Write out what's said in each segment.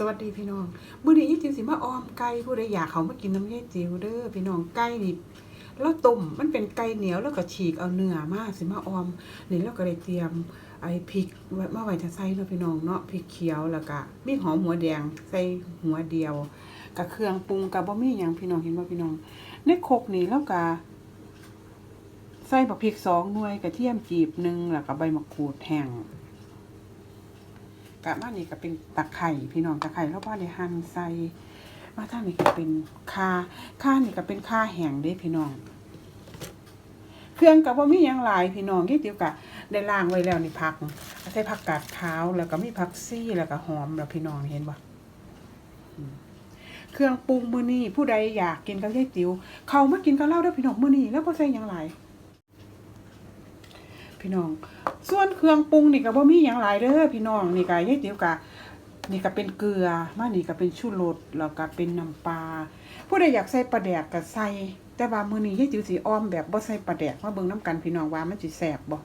สวัสดีพี่น้องมื้อนี้ยี่จิ๋วสิมาออมไก่ผู้ใดอยากเขามากินน้ำยายจิ๋วเด้อพี่น้องไก่นี่แล้วต้มมันเป็นไก่เหนียวแล้วก็ฉีกเอาเนื้อมาสิมาออมนี่เราก็ได้เตรียมไอ้พริกไว้มาไว้จะใส่เนาะพี่น้องเนาะพริกเขียวแล้วก็มีหอมหัวแดงใส่หัวเดียวกับเครื่องปรุงกับบ่มีหยังพี่น้องเห็นบ่พี่น้องในโคกนี่แล้วก็ใส่บักพริกสองหน่วยกระเทียมจีบหนึ่งแล้วก็ใบมะกรูดแห้ง กะมานี่ก็เป็นตะไคร่พี่น้องตะไคร่แล้วบ้านได้หั่นใส่มาท่างนี่ก็เป็นคาคานี่ก็เป็นคาแห้งเด้พี่น้อง เครื่องกับว่ามีหยังหลายพี่น้องที่เดียวกะได้ล้างไว้แล้วนี่ผักใส่ผักกาดขาวแล้วก็มีผักซี่แล้วก็หอมแล้วพี่น้องเห็นบ่เครื่องปรุงมื้อนี้ผู้ใดอยากกินกับยายติ๋วเขามากินกับเราด้อพี่น้องมื้อนี้แล้วบ่ใส่หยังหลายพี่น้อง ส่วนเครื่องปรุงนี่ก็บ่มีหยังหลายเด้อพี่น้องนี่ก็ยายติ๋วก็นี่ก็เป็นเกลือมานี่ก็เป็นชูรสแล้วก็เป็นน้ำปลาผู้ใดอยากใส่ปลาแดกก็ใส่แต่ว่ามื้อนี้ยายติ๋วสิอ้อมแบบบ่ใส่ปลาแดกมาเบิ่งน้ำกันพี่น้องว่ามันสิแซ่บบ่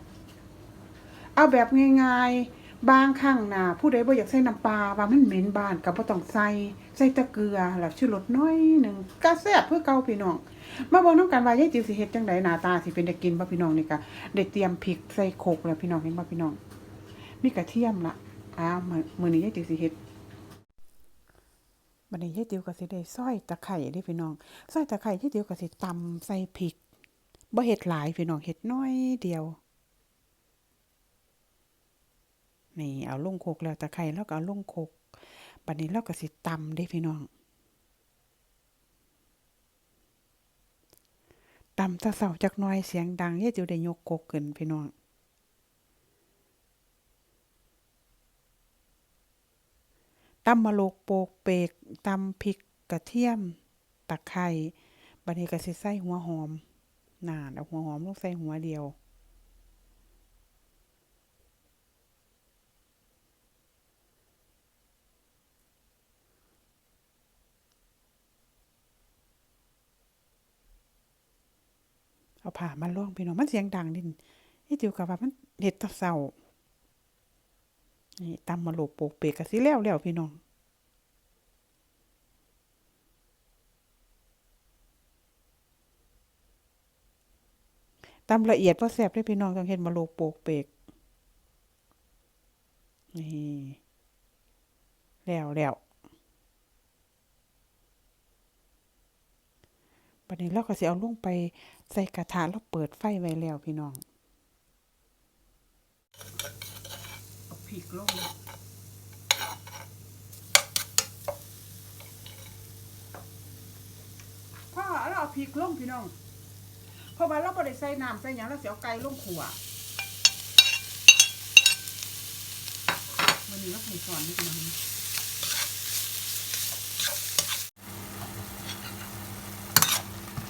เอาแบบง่ายๆบางครั้งน่ะผู้ใดบ่อยากใส่น้ำปลาว่ามันเหม็นบ้านก็บ่ต้องใส่ ใส่ต่เกลือแล้วชูรสน้อยหนึ่งก็แซ่บเพื่อเกาพี่น้อง มาบอกน้องกันว่ายายจิ๋วสิเฮ็ดจังไดหน้าตาสิเป็นได้กินบ่พี่น้องนี่ก็ได้เตรียมพริกใส่โขกแล้วพี่น้องเห็นบ่พี่น้อง มีกระเทียมละอ้าวมื้อนี้ยายจิ๋วสิเฮ็ดบัดนี้ยายจิ๋วก็สิได้ซอยตะไคร้เด้พี่น้องซอยตะไคร้ยายจิ๋วก็สิตำใส่พริกบ่เฮ็ดหลายพี่น้องเฮ็ดน้อยเดียว นี่เอาลงโคกแล้วตะไคร้แล้วก็เอาลงโคก บัดนี้เราก็สิตำเด้พี่น้องตำตะเสาจักน่อยเสียงดังเยายจิ๋วได้ยกกกขึ้นพี่น้องตำมะโลกโปกเปกตำพริกกระเทียมตะไคร้บัดนี้ก็สิใส่หัวหอมน่านเอาหัวหอมลงใส่หัวเดียว เอาผ่ามาล่องพี่น้องมันเสียงดังดินนี่จิ๋วกับว่ามันเห็ดแตะเสานี่ตำมาโหลกโปกเปกกะสิแล้วแล้วพี่น้องตำละเอียดเพอแซ่บได้พี่น้องต้องเห็ดมาโลกโปกเปกนี่แล้วแล้ว บัดนี้เราก็สิเอาลงไปใส่กระทะแล้วเปิดไฟไว้แล้วพี่น้องเอาพริกลงพ่อเราเอาพริกลงพี่น้องเพราะว่าเราบ่ได้ใส่น้ำใส่หยังเราสิเอาไก่ลงขัววันนี้เราใส่สอนนี่พี่น้องนะ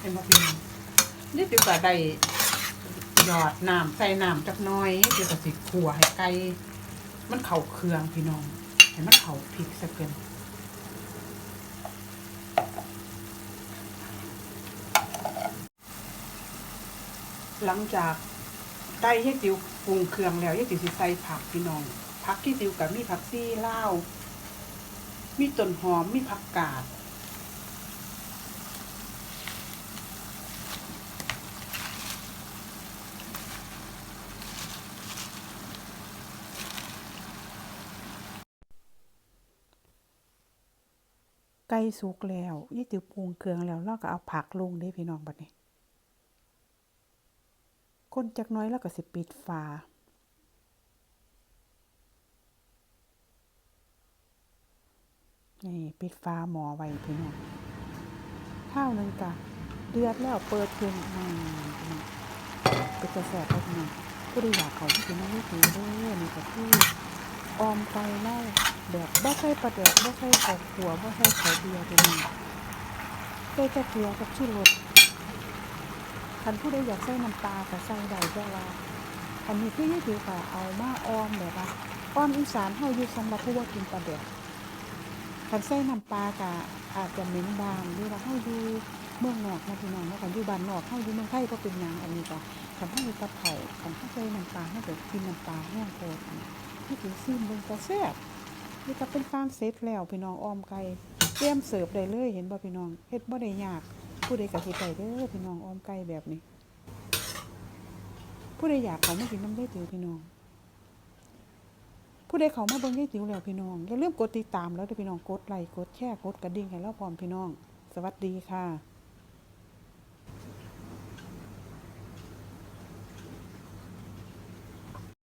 เป็นบ่พี่น้องนี่ติวก็ได้หยอดน้ำใส่น้ำจักหน้อยเดี๋ยวก็สิขัวให้ไก่มันเข้าเครื่องพี่น้องให้มันเข้าพริกซะเกินหลังจากไก่ยายติวปรุงเครื่องแล้วยายติวสิใส่ผักพี่น้องผักที่ติวกับมีผักซี่เลามีต้นหอมมีผักกาด ไก่สุกแล้วยายติวปรุงเครื่องแล้วเราก็เอาผักลงเด้พี่น้องบัดนี้คนจักน้อยแล้วก็สิปิดฝานี่ปิดฝาหมอไว้พี่น้องข้าวหนึงกะเดือดแล้วเปิดเครื่องอ่าพี่น้องเป็นกระแสบไปพี่น้องผู้ใดอยากเขาที่นน้ำไม่ถือเด้อนี่ก็คือ ออมไก่เล่าแบบบ่ใส่ปลาแดกบ่ใส่ข้าวขัวบ่ใส่ข้าเบียร์พี่น้องใส่แต่เกลือกับชูรสคันผู้ใดอยากใส่น้ำปลาก็ใส่ได้แต่ว่าอันนี้คือยี่ติวก็เอามาออมแบบว่าออมอีสานเฮาอยู่สำหรับผู้ว่ากินปลาแดกคันใส่น้ำปลาก็อาจจะเหม็นบางหรือว่าเฮาอยู่เมืองนอกนะพี่น้องเนาะคันอยู่บ้านนอกเฮาอยู่เมืองไทยก็เป็นหยังอันนี้ก็คันเฮาอยู่กับเขาวคันเฮาใส่น้ำปลาเฮาก็กินน้ำปลาแห้งโคตร อันนี้ถือซิมเบิ่งก็แซ่บนี่ก็เป็นการเสร็จแล้วพี่น้องออมไก่เตรียมเสิร์ฟได้เลยเห็นบ่พี่น้องเฮ็ดบ่ได้ยากผู้ใดก็เฮ็ดได้เด้อพี่น้องออมไก่แบบนี้ ผู้ใดอยากเขามากินน้ำได้ติ๋วพี่น้อง ผู้ใดเขามาเบิ่งได้ติ๋วแล้วพี่น้องอย่าลืมกดติดตามแล้วเด้อพี่น้องกดไลค์กดแชร์กดกระดิ่งให้เราพร้อมพี่น้อง สวัสดีค่ะ